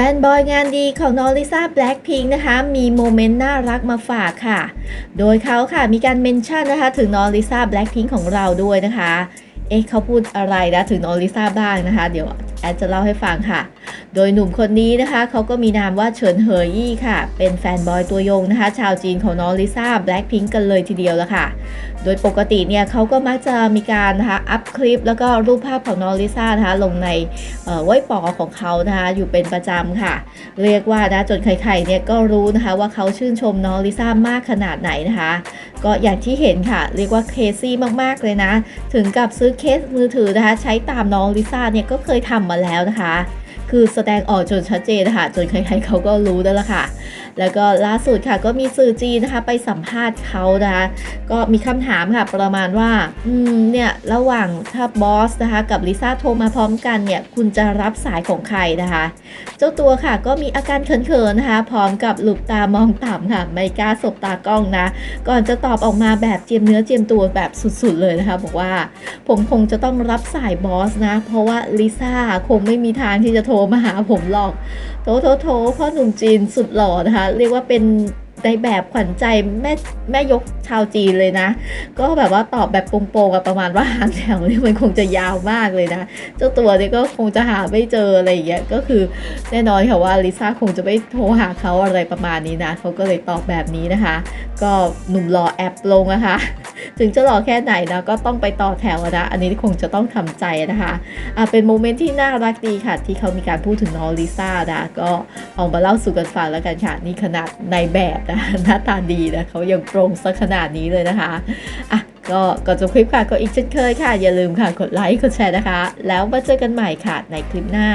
แฟนบอยงานดีของน้องลิซ่าแบล็กพิงนะคะ มีโมเมนต์น่ารักมาฝากค่ะ โดยเขาค่ะมีการเมนชั่นนะคะ ถึงน้องลิซ่าแบล็กพิงของเราด้วยนะคะ เอ๊ะเขาพูดอะไรนะถึงน้องลิซ่าบ้างนะคะ เดี๋ยวแอดจะเล่าให้ฟังค่ะ โดยหนุ่มคนนี้นะคะเขาก็มีนามว่าเฉินเหอยี่ค่ะ เป็นแฟนบอยตัวยงนะคะ ชาวจีนของน้องลิซ่าแบล็คพิงกันเลยทีเดียวละค่ะ โดยปกติเนี่ยเขาก็มักจะมีการนะคะอัพคลิป แล้วก็รูปภาพของน้องลิซ่านะคะลงในไว้ปอของเขานะคะอยู่เป็นประจำค่ะ เรียกว่านะจนใครๆเนี่ยก็รู้นะคะว่าเขาชื่นชมน้องลิซ่ามากขนาดไหนนะคะ ก็อย่างที่เห็นค่ะ เรียกว่าเคซี่มากๆเลยนะ ถึงกับซื้อเคสมือถือนะคะ ใช้ตามน้องลิซ่าเนี่ยก็เคยทำมาแล้วนะคะ คือแสดงออกจนชัดเจนนะคะจนใครๆเขาก็รู้แล้วล่ะค่ะ แล้วก็ล่าสุดค่ะก็มีสื่อจีนนะคะ ไปสัมภาษณ์เขานะคะก็มีคำถามค่ะประมาณว่า อืมเนี่ยระหว่างถ้าบอสนะคะ กับลิซ่าโทรมาพร้อมกันเนี่ย คุณจะรับสายของใครนะคะ เจ้าตัวค่ะก็มีอาการเขินๆนะคะ พร้อมกับหลุบตามองต่ำค่ะ ไม่กล้าสบตากล้องนะ ก่อนจะตอบออกมาแบบเจียมเนื้อเจียมตัวแบบสุดๆเลยนะคะ บอกว่า ผมคงจะต้องรับสายบอสนะ เพราะว่าลิซ่าคงไม่มีทางที่จะโทรมาหาผมหรอก โถโถโถพ่อหนุ่มจีนสุดหล่อนะคะ เรียกว่าเป็นในแบบขวัญใจแม่แม่ยกชาวจีนเลยนะ ก็แบบว่าตอบแบบโปร่งๆอะประมาณว่าหางแถวนี่มันคงจะยาวมากเลยนะ เจ้าตัวนี่ก็คงจะหาไม่เจออะไรอย่างเงี้ยก็คือแน่นอนค่ะว่าลิซ่าคงจะไม่โทรหาเขาอะไรประมาณนี้นะเขาก็เลยตอบแบบนี้นะคะ ก็หนุ่มรอแอปลงนะคะ ถึงจะรอแค่ไหนนะก็ต้องไปต่อแถวนะ อันนี้คงจะต้องทำใจนะคะอะเป็นโมเมนต์ที่น่ารักดีค่ะ ที่เขามีการพูดถึงน้องลิซ่านะก็เอามาเล่าสู่กันฟังแล้วกันค่ะ นี่ขนาดในแบบนะหน้าตาดีนะเขายังโปร่งสักขนาดนี้เลยนะคะอะก็ก่อนจบคลิปค่ะก็อีกเช่นเคยค่ะ อย่าลืมค่ะกดไลค์กดแชร์นะคะ แล้วมาเจอกันใหม่ค่ะในคลิปหน้า